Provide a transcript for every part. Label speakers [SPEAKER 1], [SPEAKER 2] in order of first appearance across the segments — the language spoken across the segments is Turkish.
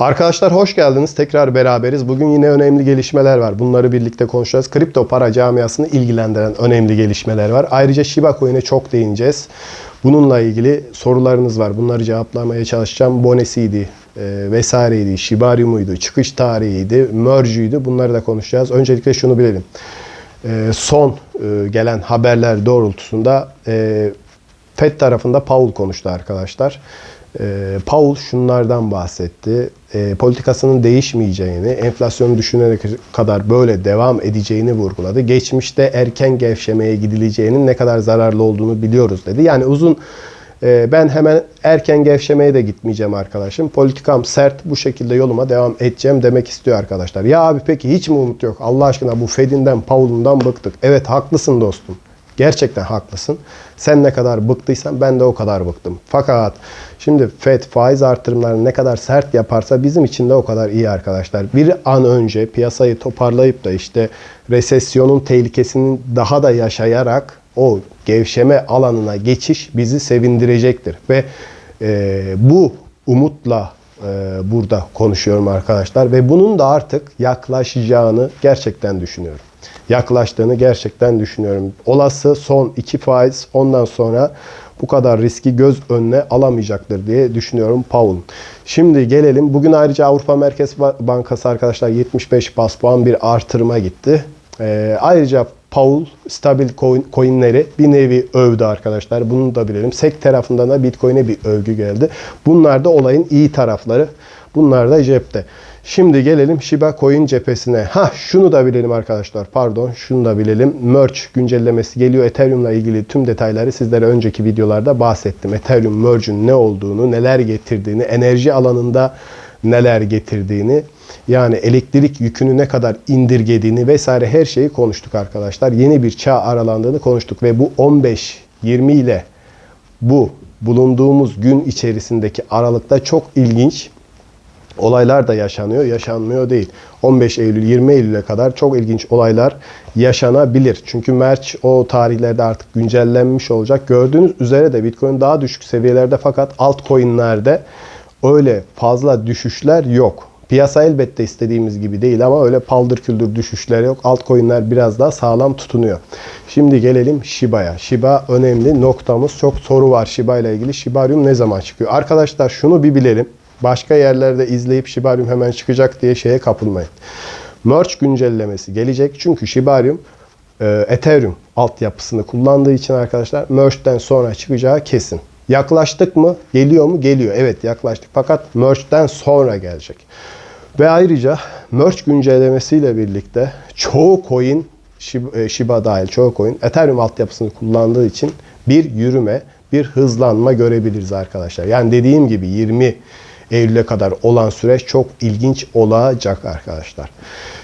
[SPEAKER 1] Arkadaşlar hoş geldiniz. Tekrar beraberiz. Bugün yine önemli gelişmeler var. Bunları birlikte konuşacağız. Kripto para camiasını ilgilendiren önemli gelişmeler var. Ayrıca Shiba Coin'e çok değineceğiz. Bununla ilgili sorularınız var. Bunları cevaplamaya çalışacağım. Bonesiydi, e, vesaireydi, Shibarium'uydu, çıkış tarihiydi, merge'üydü. Bunları da konuşacağız. Öncelikle şunu bilelim. E, son e, gelen haberler doğrultusunda e, FED tarafında Paul konuştu arkadaşlar. Ee, Paul şunlardan bahsetti. Ee, politikasının değişmeyeceğini, enflasyonu düşünene kadar böyle devam edeceğini vurguladı. Geçmişte erken gevşemeye gidileceğinin ne kadar zararlı olduğunu biliyoruz dedi. Yani uzun e, ben hemen erken gevşemeye de gitmeyeceğim arkadaşım. Politikam sert bu şekilde yoluma devam edeceğim demek istiyor arkadaşlar. Ya abi peki hiç mi umut yok? Allah aşkına bu Fed'inden, Paul'undan bıktık. Evet haklısın dostum. Gerçekten haklısın. Sen ne kadar bıktıysan ben de o kadar bıktım. Fakat şimdi FED faiz artırımlarını ne kadar sert yaparsa bizim için de o kadar iyi arkadaşlar. Bir an önce piyasayı toparlayıp da işte resesyonun tehlikesini daha da yaşayarak o gevşeme alanına geçiş bizi sevindirecektir. Ve e, bu umutla burada konuşuyorum arkadaşlar. Ve bunun da artık yaklaşacağını gerçekten düşünüyorum yaklaştığını gerçekten düşünüyorum. Olası son iki faiz ondan sonra bu kadar riski göz önüne alamayacaktır diye düşünüyorum Paul. Şimdi gelelim. Bugün ayrıca Avrupa Merkez Bankası arkadaşlar 75 bas puan bir artırıma gitti. Ee, ayrıca Paul stabil coin, coinleri bir nevi övdü arkadaşlar. Bunu da bilelim. SEC tarafından da Bitcoin'e bir övgü geldi. Bunlar da olayın iyi tarafları. Bunlar da cepte. Şimdi gelelim Shiba Coin cephesine. Ha şunu da bilelim arkadaşlar. Pardon şunu da bilelim. Merge güncellemesi geliyor. Ethereum'la ilgili tüm detayları sizlere önceki videolarda bahsettim. Ethereum Merge'ün ne olduğunu, neler getirdiğini, enerji alanında neler getirdiğini, yani elektrik yükünü ne kadar indirgediğini vesaire her şeyi konuştuk arkadaşlar. Yeni bir çağ aralandığını konuştuk ve bu 15-20 ile bu bulunduğumuz gün içerisindeki aralıkta çok ilginç olaylar da yaşanıyor, yaşanmıyor değil. 15 Eylül, 20 Eylül'e kadar çok ilginç olaylar yaşanabilir. Çünkü Merch o tarihlerde artık güncellenmiş olacak. Gördüğünüz üzere de Bitcoin daha düşük seviyelerde fakat altcoin'lerde öyle fazla düşüşler yok. Piyasa elbette istediğimiz gibi değil ama öyle paldır küldür düşüşler yok. Altcoin'ler biraz daha sağlam tutunuyor. Şimdi gelelim Shiba'ya. Shiba önemli noktamız. Çok soru var Shiba ile ilgili. Shibarium ne zaman çıkıyor? Arkadaşlar şunu bir bilelim başka yerlerde izleyip Shibarium hemen çıkacak diye şeye kapılmayın. Merge güncellemesi gelecek. Çünkü Shibarium e, Ethereum altyapısını kullandığı için arkadaşlar Merge'den sonra çıkacağı kesin. Yaklaştık mı? Geliyor mu? Geliyor. Evet yaklaştık. Fakat Merge'den sonra gelecek. Ve ayrıca Merge güncellemesiyle birlikte çoğu coin Shiba, e, Shiba dahil çoğu coin Ethereum altyapısını kullandığı için bir yürüme, bir hızlanma görebiliriz arkadaşlar. Yani dediğim gibi 20 Eylül'e kadar olan süreç çok ilginç olacak arkadaşlar.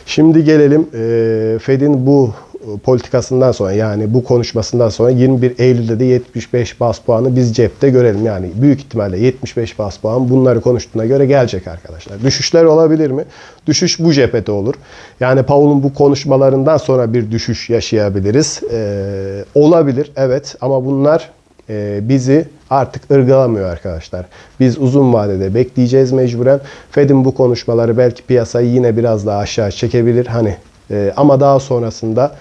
[SPEAKER 1] Şimdi gelelim e, Fed'in bu politikasından sonra yani bu konuşmasından sonra 21 Eylül'de de 75 bas puanı biz cepte görelim. Yani büyük ihtimalle 75 bas puan bunları konuştuğuna göre gelecek arkadaşlar. Düşüşler olabilir mi? Düşüş bu cephede olur. Yani Paul'un bu konuşmalarından sonra bir düşüş yaşayabiliriz. Ee, olabilir evet ama bunlar e, bizi artık ırgalamıyor arkadaşlar. Biz uzun vadede bekleyeceğiz mecburen. Fed'in bu konuşmaları belki piyasayı yine biraz daha aşağı çekebilir. Hani e, ama daha sonrasında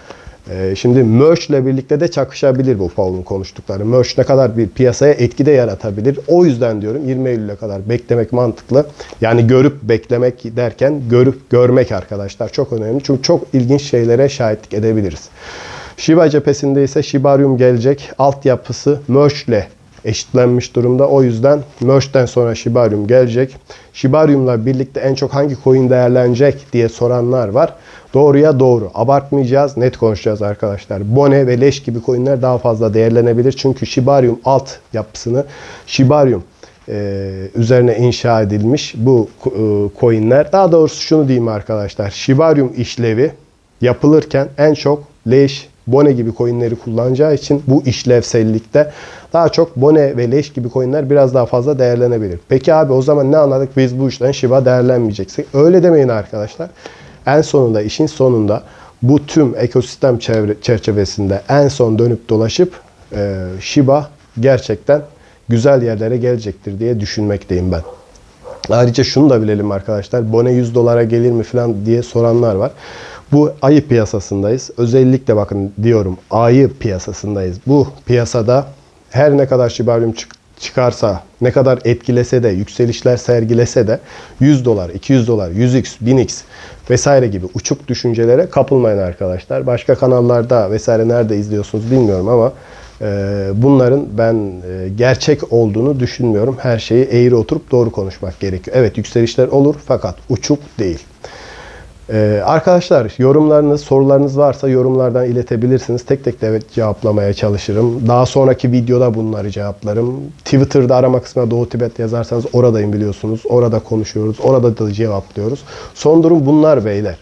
[SPEAKER 1] e, şimdi Merch ile birlikte de çakışabilir bu Paul'un konuştukları. Merch ne kadar bir piyasaya etki de yaratabilir. O yüzden diyorum 20 Eylül'e kadar beklemek mantıklı. Yani görüp beklemek derken görüp görmek arkadaşlar çok önemli. Çünkü çok ilginç şeylere şahitlik edebiliriz. Shiba cephesinde ise Shibarium gelecek. Altyapısı Merge ile eşitlenmiş durumda. O yüzden Merge'den sonra Shibarium gelecek. Shibarium'la birlikte en çok hangi coin değerlenecek diye soranlar var. Doğruya doğru. Abartmayacağız. Net konuşacağız arkadaşlar. Bone ve Leş gibi coinler daha fazla değerlenebilir. Çünkü Shibarium alt yapısını Shibarium e, üzerine inşa edilmiş bu e, coinler. Daha doğrusu şunu diyeyim arkadaşlar. Shibarium işlevi yapılırken en çok Leş, Bone gibi coinleri kullanacağı için bu işlevsellikte daha çok Bone ve Leş gibi coinler biraz daha fazla değerlenebilir. Peki abi o zaman ne anladık biz bu işten Shiba değerlenmeyecekse? Öyle demeyin arkadaşlar. En sonunda işin sonunda bu tüm ekosistem çerçevesinde en son dönüp dolaşıp e, Shiba gerçekten güzel yerlere gelecektir diye düşünmekteyim ben. Ayrıca şunu da bilelim arkadaşlar. Bone 100 dolara gelir mi falan diye soranlar var. Bu ayı piyasasındayız. Özellikle bakın diyorum ayı piyasasındayız. Bu piyasada her ne kadar şibaryum çık- çıkarsa, ne kadar etkilese de, yükselişler sergilese de 100 dolar, 200 dolar, 100x, 1000x vesaire gibi uçuk düşüncelere kapılmayın arkadaşlar. Başka kanallarda vesaire nerede izliyorsunuz bilmiyorum ama e, bunların ben e, gerçek olduğunu düşünmüyorum. Her şeyi eğri oturup doğru konuşmak gerekiyor. Evet yükselişler olur fakat uçuk değil. Ee, arkadaşlar yorumlarınız, sorularınız varsa yorumlardan iletebilirsiniz. Tek tek de evet cevaplamaya çalışırım. Daha sonraki videoda bunları cevaplarım. Twitter'da arama kısmına Doğu Tibet yazarsanız oradayım biliyorsunuz. Orada konuşuyoruz. Orada da cevaplıyoruz. Son durum bunlar beyler.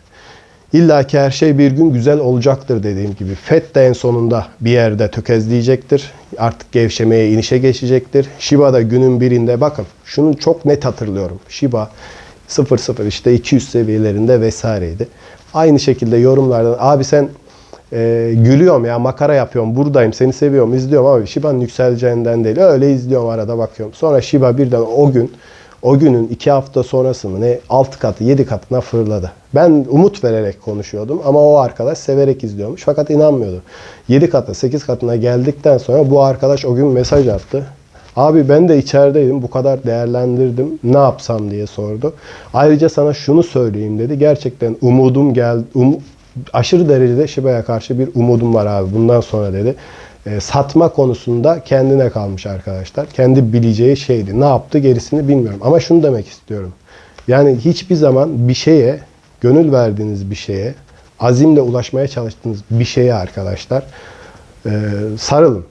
[SPEAKER 1] İlla ki her şey bir gün güzel olacaktır dediğim gibi. FED de en sonunda bir yerde tökezleyecektir. Artık gevşemeye, inişe geçecektir. Shiba da günün birinde bakın şunu çok net hatırlıyorum. Shiba 0.0 işte 200 seviyelerinde vesaireydi. Aynı şekilde yorumlardan abi sen e, gülüyorum ya makara yapıyorum buradayım seni seviyorum izliyorum ama Shiba'nın yükseleceğinden değil. Öyle izliyorum arada bakıyorum. Sonra Shiba birden o gün o günün iki hafta sonrası mı ne 6 katı 7 katına fırladı. Ben umut vererek konuşuyordum ama o arkadaş severek izliyormuş fakat inanmıyordu. 7 katına 8 katına geldikten sonra bu arkadaş o gün mesaj attı. Abi ben de içerideydim. Bu kadar değerlendirdim. Ne yapsam diye sordu. Ayrıca sana şunu söyleyeyim dedi. Gerçekten umudum geldi. Um, aşırı derecede Shiba'ya karşı bir umudum var abi. Bundan sonra dedi. E, satma konusunda kendine kalmış arkadaşlar. Kendi bileceği şeydi. Ne yaptı gerisini bilmiyorum. Ama şunu demek istiyorum. Yani hiçbir zaman bir şeye, gönül verdiğiniz bir şeye, azimle ulaşmaya çalıştığınız bir şeye arkadaşlar e, sarılın.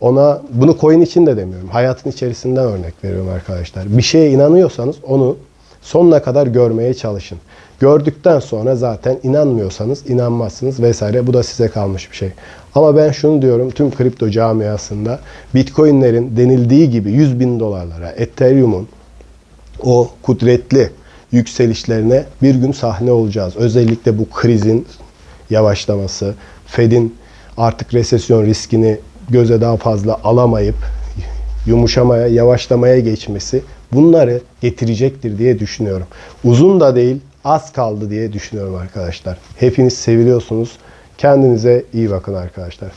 [SPEAKER 1] Ona bunu coin için de demiyorum. Hayatın içerisinden örnek veriyorum arkadaşlar. Bir şeye inanıyorsanız onu sonuna kadar görmeye çalışın. Gördükten sonra zaten inanmıyorsanız inanmazsınız vesaire. Bu da size kalmış bir şey. Ama ben şunu diyorum tüm kripto camiasında Bitcoin'lerin denildiği gibi 100 bin dolarlara, Ethereum'un o kudretli yükselişlerine bir gün sahne olacağız. Özellikle bu krizin yavaşlaması, Fed'in artık resesyon riskini göze daha fazla alamayıp yumuşamaya, yavaşlamaya geçmesi bunları getirecektir diye düşünüyorum. Uzun da değil, az kaldı diye düşünüyorum arkadaşlar. Hepiniz seviliyorsunuz. Kendinize iyi bakın arkadaşlar.